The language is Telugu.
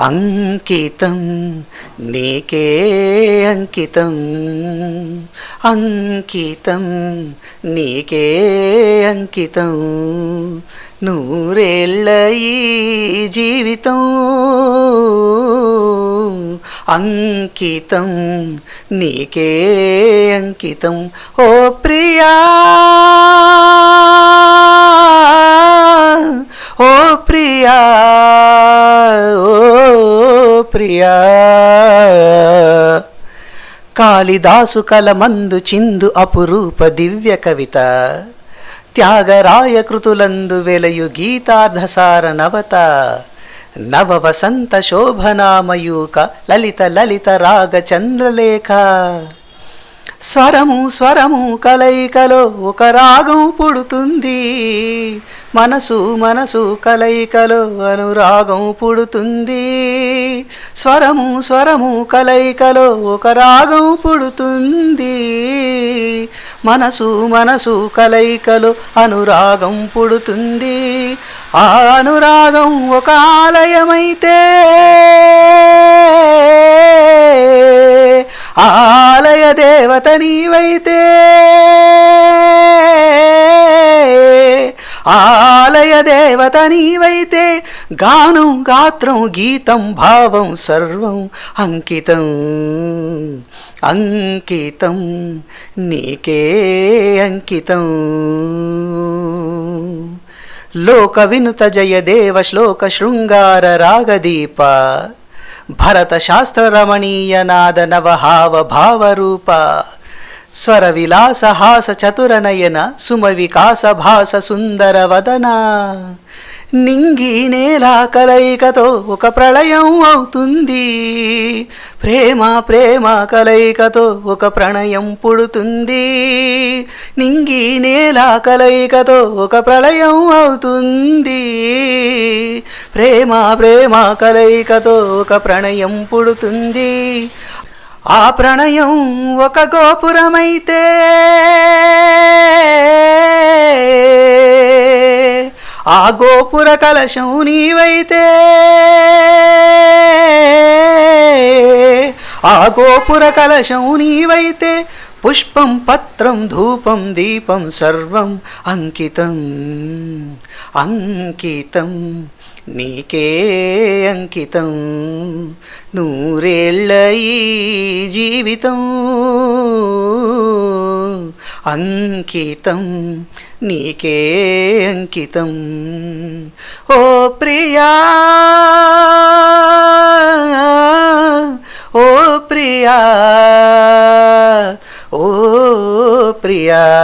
అంకితం నీకే అంకితం. అంకితం నీకే అంకితం. నూరేళ్ళ ఈ జీవితం. అంకితం నీకే అంకితం. ఓ ప్రియా! ప్రియా. కాళిదాసు కలమందు చిందు అపురూప దివ్య కవిత. త్యాగరాయ కృతులందు వెలయు గీతార్ధసార నవత. నవ వసంత శోభనామయూక లలిత లలిత రాగ చంద్రలేఖ స్వరము స్వరము కలయికలో ఒక రాగం పుడుతుంది. మనసు మనసు కలయికలో అనురాగం పుడుతుంది. స్వరము స్వరము కలయికలో ఒక రాగం పుడుతుంది. మనసు మనసు కలయికలో అనురాగం పుడుతుంది. ఆ అనురాగం ఒక ఆలయమైతే ఆలయ దేవత నీవైతే. ఆలయ దేవత నీవైతే గానం గాత్రం గీతం భావం సర్వం అంకితం. అంకితం. నీకే అంకితం. లోక వినుత జయ దేవ శ్లోక శృంగార రాగదీప. భరత శాస్త్ర రమణీయ నాద నవహావ భావరూప స్వర విలాస హాస చతురనయన సుమ వికాస భాస సుందర వదన నింగి నేల కలయికతో ఒక ప్రళయం అవుతుంది ప్రేమ ప్రేమ కలయికతో ఒక ప్రణయం పుడుతుంది. నింగి నేల కలయికతో ఒక ప్రళయం అవుతుంది ప్రేమ ప్రేమ కలయికతో ఒక ప్రణయం పుడుతుంది. ఆ ప్రణయం ఒక గోపురమైతే. ఆ గోపుర కలశం నీవైతే. ఆ గోపుర కలశం నీవైతే. పుష్పం పత్రం ధూపం దీపం సర్వం అంకితం. అంకితం. నీకే అంకితం. నూరేళ్ళ ఈ జీవితం. అంకితం నీకే అంకితం. ఓ ప్రియా ఓ ప్రియా ఓ ప్రియా.